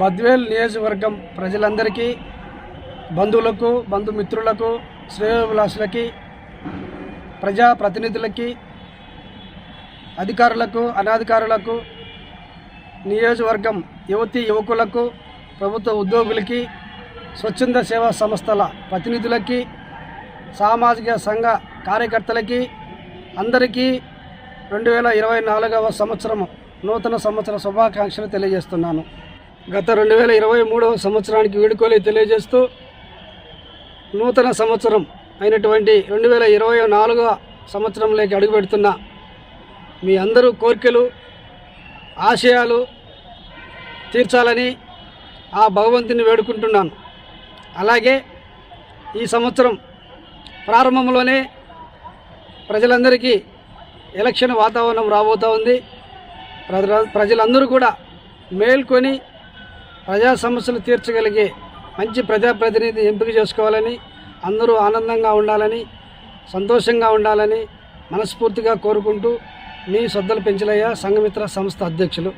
బద్వేల్ నియోజకవర్గం ప్రజలందరికీ బంధువులకు బంధుమిత్రులకు శ్రేయోభిలాషులకి ప్రజాప్రతినిధులకి అధికారులకు అనాధికారులకు నియోజకవర్గం యువతి యువకులకు ప్రభుత్వ ఉద్యోగులకి స్వచ్ఛంద సేవా సంస్థల ప్రతినిధులకి సామాజిక సంఘ కార్యకర్తలకి అందరికీ రెండు వేల ఇరవై నాలుగవ సంవత్సరం నూతన సంవత్సర శుభాకాంక్షలు తెలియజేస్తున్నాను. గత రెండు వేల ఇరవై మూడవ సంవత్సరానికి వీడుకోలు తెలియజేస్తూ నూతన సంవత్సరం అయినటువంటి రెండు వేల ఇరవై నాలుగవ సంవత్సరంలోకి అడుగుపెడుతున్న మీ అందరూ కోరికలు ఆశయాలు తీర్చాలని ఆ భగవంతుని వేడుకుంటున్నాను. అలాగే ఈ సంవత్సరం ప్రారంభంలోనే ప్రజలందరికీ ఎలక్షన్ వాతావరణం రాబోతూ ఉంది. ప్రజలందరూ కూడా మేల్కొని ప్రజా సమస్యలు తీర్చగలిగే మంచి ప్రజాప్రతినిధి ఎంపిక చేసుకోవాలని అందరూ ఆనందంగా ఉండాలని సంతోషంగా ఉండాలని మనస్ఫూర్తిగా కోరుకుంటూ మీ సొద్దల పెంచలయ్య సంఘమిత్ర సంస్థ అధ్యక్షులు.